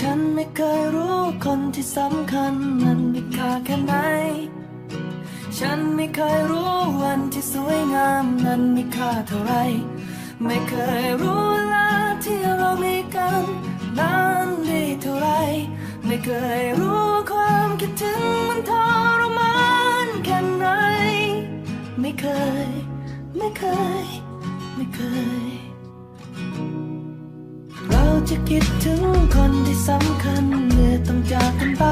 ฉันไม่เคยรู้คนที่สำคัญนั้นมีค่าแค่ไหน ฉันไม่เคยรู้วันที่สวยงามนั้นมีค่าเท่าไร ไม่เคยรู้เวลาที่เรามีกันนั้นดีเท่าไร ไม่เคยรู้ความคิดถึงมันทรมานแค่ไหน ไม่เคย ไม่เคย ไม่เคย เราจะคิดถึงคน สำคัญเมื่อต้องจากกันไป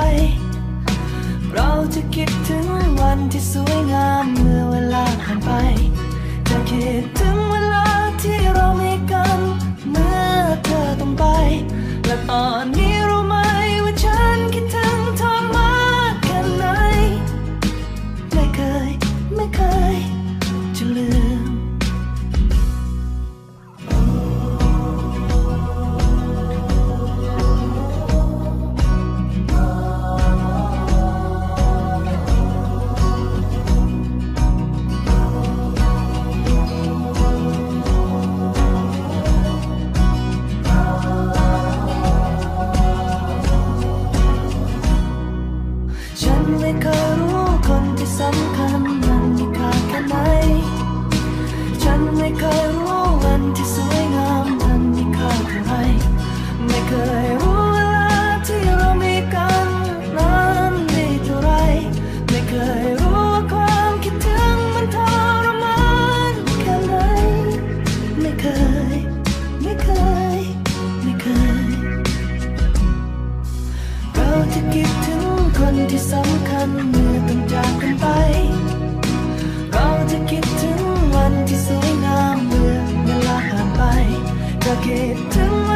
เราจะคิดถึงวันที่สวยงามเมื่อเวลาผ่านไป ฉันไม่เค นที่สำคัญเมื่อต้องจากกันไป เราจะคิดถึงวันที่สวยงามเมื่อเวลาผ่านไปจะคิดถึง